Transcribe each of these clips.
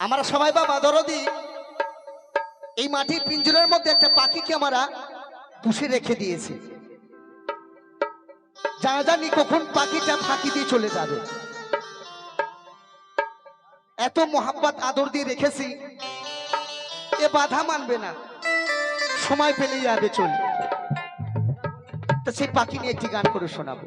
আমরা সবাই বাবা দরদি। এই মাটির পিঞ্জরের মধ্যে একটা পাখিকে আমরা পুষে রেখে দিয়েছি। জানা জানি কখন পাখিটা ফাঁকি দিয়ে চলে যাবে। এত মোহাব্বত আদর দিয়ে রেখেছি, এ বাধা মানবে না। সময় পেলেই যাবে চলে তো সেই পাখি নিয়ে একটি গান করে শোনাবো।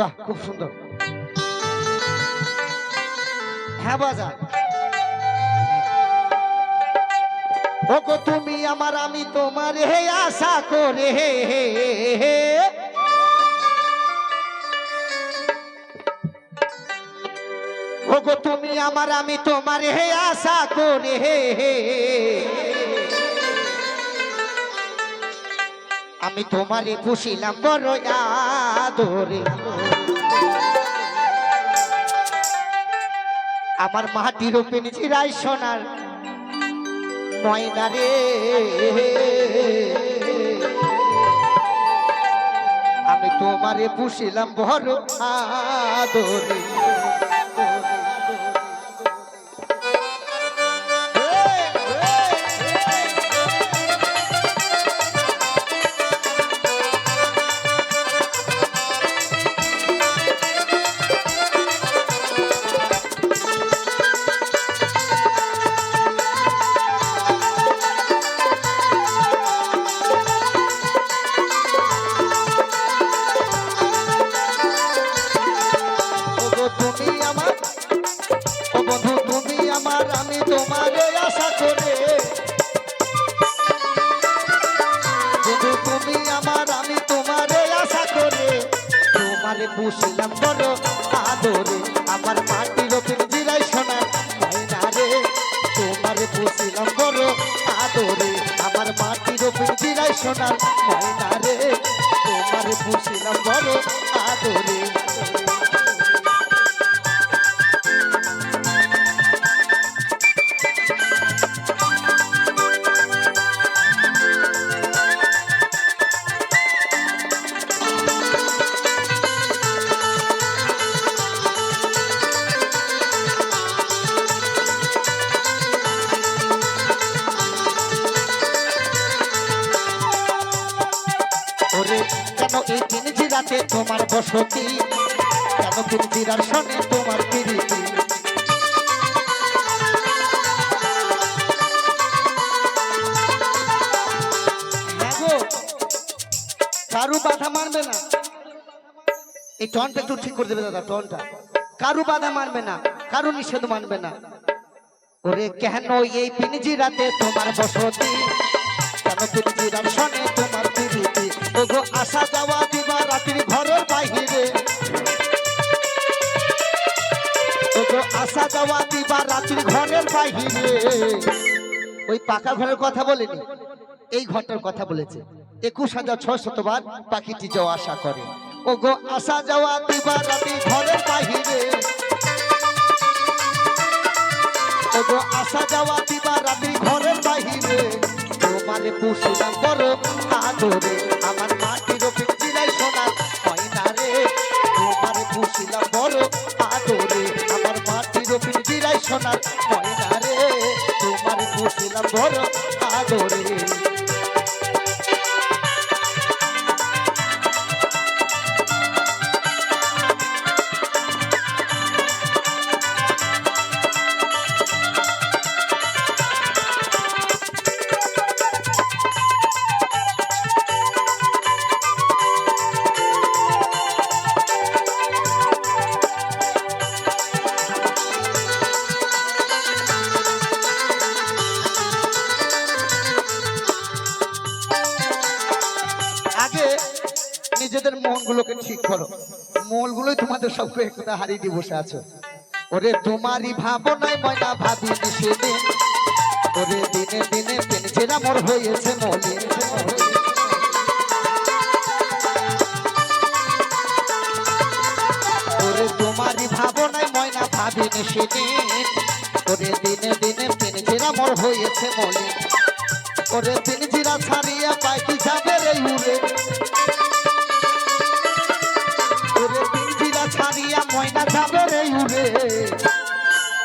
বাহ, খুব সুন্দর। হ্যাঁ বাজার ওগো, তুমি আমার, আমি তোমার, হে, আশা করে হে হে হে। ওগো, তুমি আমার, আমি তোমার, হে, আশা করে, হে হে। আমি তোমারে পুষিলাম বড় আদরে। আমার মাটির ওপেন রায় সোনার ময়না রে আমি তোমারে পুষিলাম বড় আদরে। তোমারে পুষলাম বড় আদরে, আমার মাটির পিঞ্জিরাই সোনা। ময়না রে, তোমারে পুষলাম বড় আদরে, আমার মাটির পিঞ্জিরাই তাই না রে, তোমারে পুষিলাম কেন এই তোমার বসতি? কেন জিরার সনে তোমার হ্যাঁ কারু বাধা মানবে না। এই টনটা একটু ঠিক করে দেবে দাদা, টনটা। কারু বাধা মানবে না, কারু নিষেধ মানবে না। ওরে, কেন এই পিনজিরাতে তোমার বসতি? রাত্রি ঘরের বাহিরে ওই পাকা ঘরের কথা বলেনি? এই ঘরটার কথা বলেছে। একুশ হাজার ছয় শতবার পাখিটি যাওয়া আশা করে। ওগো, আসা যাওয়া দিবা রাত্রি ঘরের বাহিরে ওগো, আসা যাওয়া দিবা রাত্রি ঘরের বাহিরে তোমারে পুষিলাম বড় আদরে। পুষিলাম বড় আদরে। মনগুলোকে ঠিক করো। মনগুলোই তোমাদের সবকে একদা হারিয়ে দিয়ে বসে আছো। ওরে তোমারই ভাবনায় ময়না ভাবি সেদিন ওরে দিনে দিনে পেনছেরা মোর হয়েছে মলিন ওরে তোমারই ভাবনায় ময়না ভাবিনি সেদিন ওরে দিনে দিনে পিনজিরা মোর হয়েছে মলি। ওরে পিনজিরা ছাড়িয়া পাখি যাবে রে উড়ে।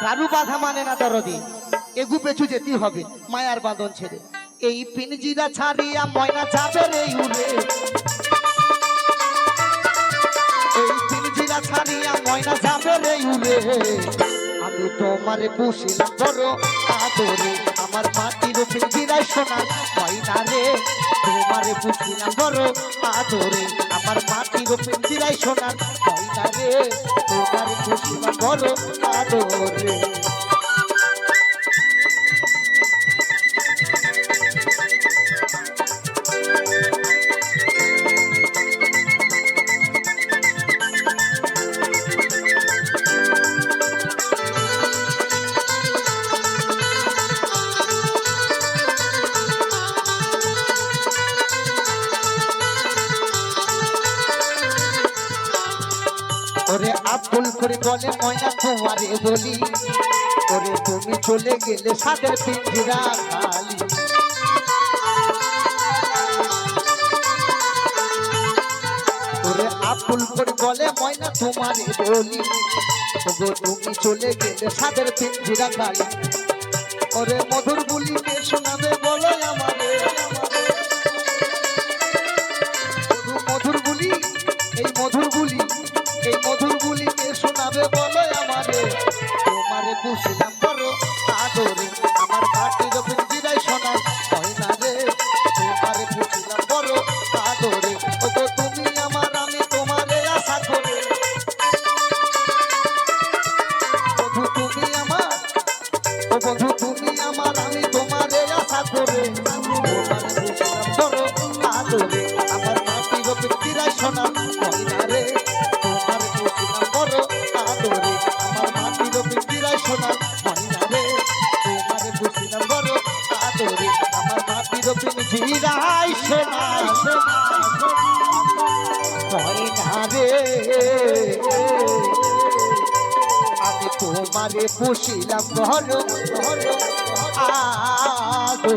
কারু বাধা মানে না দরদি। এগু পেছু যেতে হবে, মায়ার বাঁধন ছেড়ে। এই পিনজিরা ছাড়িয়া ময়না যাবে রে উড়ে। এই পিনজিরা ছাড়িয়া ময়না যাবে রে উড়ে। আমি তোমারে পুষিলাম বড় আদরে, আমার মাটির পিনজিরায় সোনা ময়না রে। তোমারে পুষিলাম বড় আদরে, আমার মাটির পিনজিরায় সোনা ময়না রে। তোমারে পুষিলাম বড় আদরে। ওরে আব্দুল করে বলে ময়না তোমারে বলি। ওরে তুমি চলে গেলে সাদের পিঞ্জিরা খালি। ওরে আব্দুল করে বলে ময়না বলি। ওগো তুমি চলে গেলে সাদের পিঞ্জিরা খালি। ওরে মধুর বুলি কে শোনাবে বলো আমারে। মধুর বুলি, এই মধুর বুলি আমি তোমারে পুষিলাম ঘর ঘর আদরে।